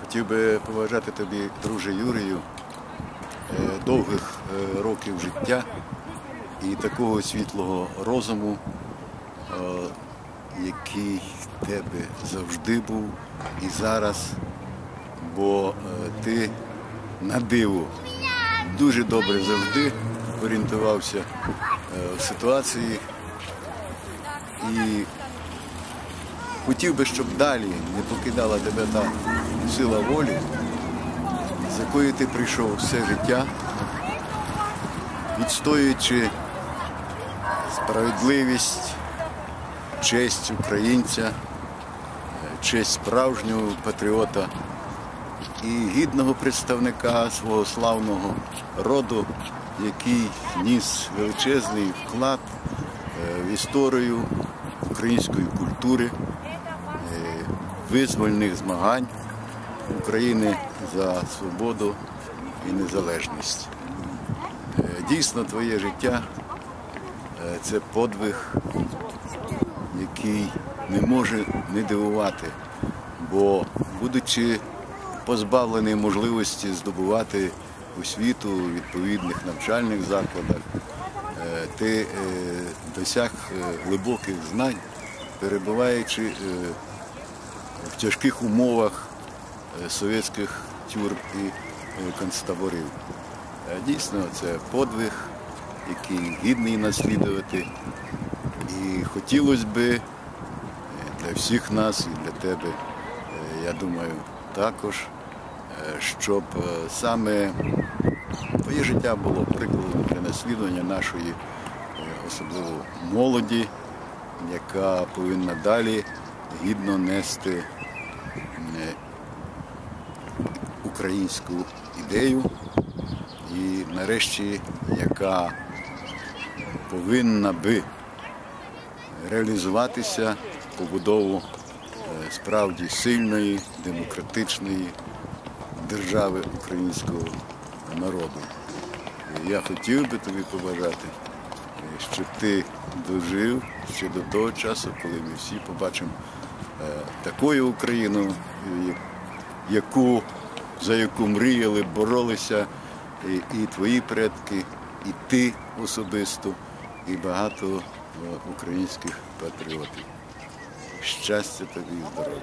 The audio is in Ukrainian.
Хотів би побажати тобі, друже Юрію, е, довгих е, років життя і такого світлого розуму, е, який в тебе завжди був і зараз, бо ти на диво дуже добре завжди орієнтувався в ситуації. І хотів би, щоб далі не покидала тебе та сила волі, з якою ти прийшов все життя, відстоюючи справедливість, честь українця, честь справжнього патріота і гідного представника свого славного роду, який вніс величезний вклад е, в історію української культури, визвольних змагань України за свободу і незалежність. Е, Дійсно, твоє життя е, це подвиг, який не може не дивувати, бо, будучи позбавлений можливості здобувати освіту у відповідних навчальних закладах, е, ти досяг глибоких знань, перебуваючи в тяжких умовах е, совєтських тюрм і е, концтаборів. Е, Дійсно, це подвиг, який гідний наслідувати. І хотілося би для всіх нас і для тебе, я думаю, також, щоб саме твоє життя було прикладом для наслідування нашої, особливо молоді, яка повинна далі гідно нести е, українську ідею і нарешті, яка повинна би реалізуватися побудову е, справді сильної, демократичної держави українського народу. Я хотів би тобі побажати, щоб ти дожив ще до того часу, коли ми всі побачимо е, такою Україну, яку, за яку мріяли, боролися і, і твої предки, і ти особисто, і багато е, українських патріотів. Щастя тобі і здоров'я.